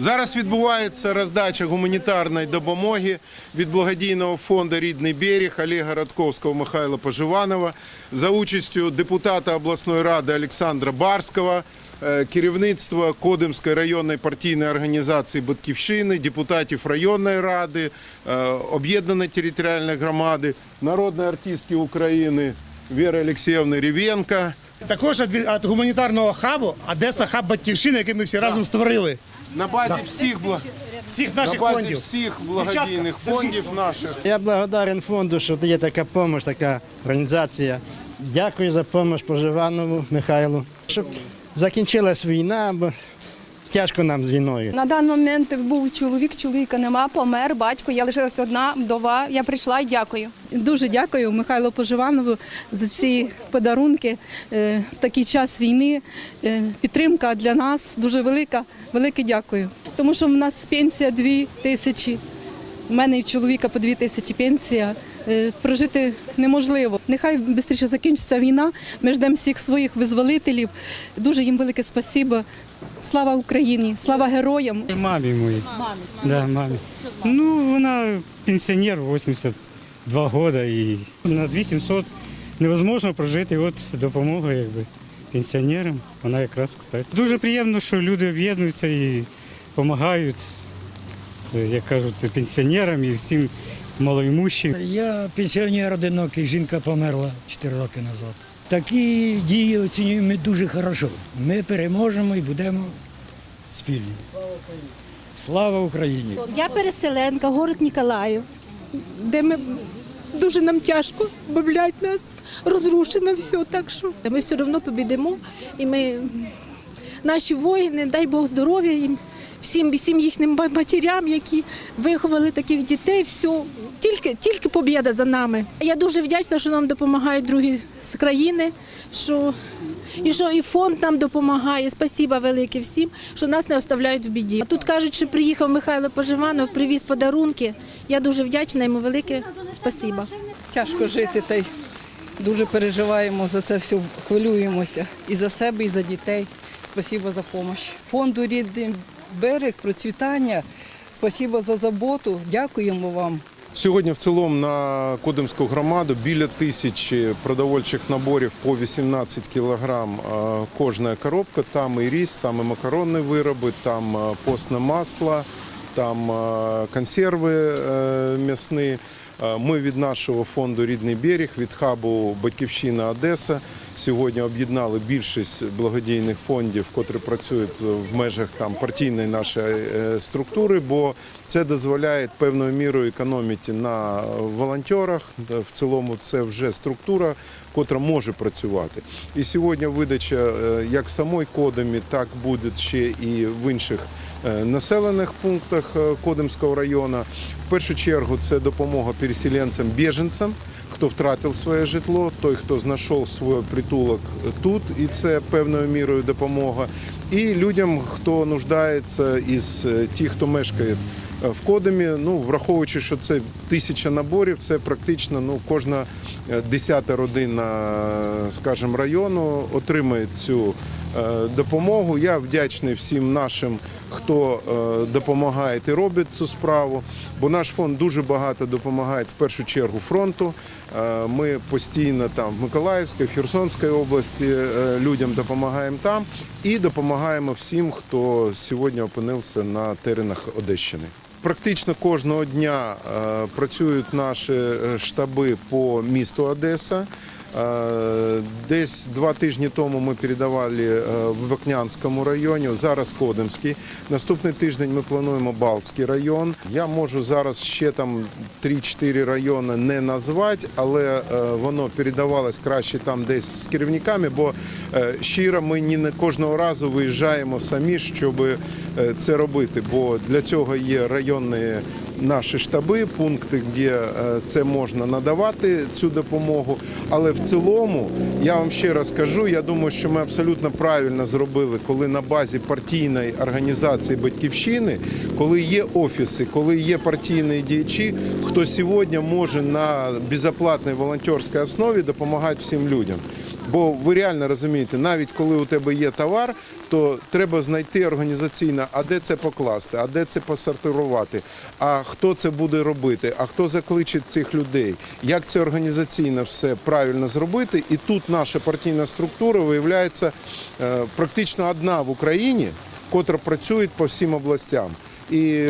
Зараз відбувається роздача гуманітарної допомоги від благодійного фонду Рідний берег Олега Радковського Михайла Поживанова за участю депутата обласної ради Олександра Барського, е, керівництва Кодимської районної партійної організації Батьківщини, депутатів районної ради, е, об'єднаної територіальної громади, народної артистки України Віри Олексіївни Рівенка. Також від, від гуманітарного хабу Одеса хаб батьківщини, який ми всі разом створили. На базі всіх бла- Всіх на наших базі фондів. всіх благодійних фондів наших. Я благодарен фонду, що є така допомога, така організація. Дякую за допомогу Поживанову Михайлу. Щоб закінчилась війна, бо тяжко нам з війною. На даний момент був чоловік, чоловіка нема, помер, батько, я лишилась одна вдова. Я прийшла і дякую. Дуже дякую Михайлу Поживанову за ці подарунки Е, в такий час війни. е, Підтримка для нас дуже велика. Велике дякую. Тому що в нас пенсія дві тисячі. У мене і в чоловіка по 2 тисячі пенсія. Е, Прожити неможливо. Нехай швидше закінчиться війна. Ми ждемо всіх своїх визволителів. Дуже їм велике спасибо. Слава Україні! Слава героям! Мамі моїй. Мамі? Да, мамі. Ну, вона пенсіонер, 82 роки, і на 2700 невозможно прожити, от допомога якби, пенсіонерам. Вона якраз, кстати. Дуже приємно, що люди об'єднуються і допомагають, як кажуть, пенсіонерам і всім малоімущим. Я пенсіонер одинокий, жінка померла 4 роки назад. Такі дії оцінюємо ми дуже хорошо. Ми переможемо і будемо спільні. Слава Україні! Я переселенка, город Ніколаїв, де ми дуже нам тяжко, бомблять нас, розрушено все. Так що ми все одно побідемо. І ми наші воїни, дай Бог здоров'я їм, всім, всім їхнім матерям, які виховали таких дітей. Все. Тільки, тільки побіда за нами. Я дуже вдячна, що нам допомагають другі з країни, що і що і фонд нам допомагає. Спасіба велике всім, що нас не оставляють в біді. Тут кажуть, що приїхав Михайло Поживанов, привіз подарунки. Я дуже вдячна йому велике спасіба. тяжко жити, та й дуже переживаємо за це все, хвилюємося і за себе, і за дітей. Спасибо за допомогу. Фонду Рідний берег, процвітання. Спасибо за заботу. Дякуємо вам. Сьогодні в цілому на Кодимську громаду біля тисячі продовольчих наборів по 18 кілограм е, кожна коробка. Там і ріс, там і макаронні вироби, там е, постне масло, там е, консерви м'ясні. Ми від нашого фонду Рідний берег, від хабу Батьківщина Одеса сьогодні об'єднали більшість благодійних фондів, котрі працюють в межах там партійної нашої е, структури, бо це дозволяє певною мірою економити на волонтерах. В цілому це вже структура, котра може працювати. І сьогодні видача е, як в самій Кодемі, так буде ще і в інших е, населених пунктах е, Кодемського району. В першу чергу це допомога переселенцям, біженцям, хто втратив своє житло, той, хто знайшов свій притулок тут, і це певною мірою допомога. І людям, хто нуждається із е, тих, хто мешкає е, в Кодемі, ну враховуючи, що це тисяча наборів, це практично ну кожна е, десята родина, скажімо, району отримає цю допомогу. Я вдячний всім нашим, хто е, допомагає і робить цю справу. Бо наш фонд дуже багато допомагає в першу чергу фронту. Е, Ми постійно там в Миколаївській, Херсонській області е, людям допомагаємо там і допомагаємо всім, хто сьогодні опинився на теренах Одещини. Практично кожного дня працюють наші штаби по місту Одеса. Е, Десь два тижні тому ми передавали е, в Вокнянському районі, зараз Кодимський. Наступний тиждень ми плануємо Балтський район. Я можу зараз ще там 3-4 райони не назвати, але е, воно передавалось краще там десь з керівниками, бо щиро ми не кожного разу виїжджаємо самі, щоб це робити. Бо для цього є районні наші штаби, пункти, де е, це можна надавати цю допомогу. Але в цілому я вам ще раз кажу, я думаю, що ми абсолютно правильно зробили, коли на базі партійної організації батьківщини, коли є офіси, коли є партійні діячі, хто сьогодні може на безоплатній волонтерській основі допомагати всім людям. Бо ви реально розумієте, навіть коли у тебе є товар, то треба знайти організаційно, а де це покласти, а де це посортирувати, а хто це буде робити, а хто закличе цих людей, як це організаційно все правильно зробити. І тут наша партійна структура виявляється е, практично одна в Україні, котра працює по всім областям. І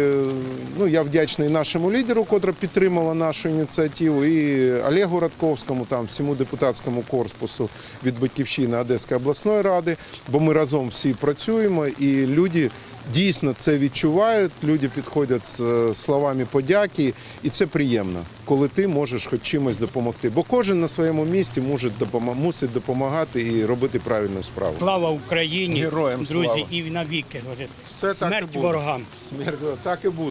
ну, я вдячний нашому лідеру, котра підтримала нашу ініціативу, і Олегу Радковському, там всьому депутатському корпусу від Батьківщини Одеської обласної ради, бо ми разом всі працюємо, і люди дійсно це відчувають. Люди підходять з е, словами подяки, і це приємно, коли ти можеш хоч чимось допомогти. Бо кожен на своєму місці може мусить допомагати і робити правильну справу. Слава Україні, Героям друзі, слава. і навіки. говорять. Все так і Смерть буде. ворогам. Смерть так і буде.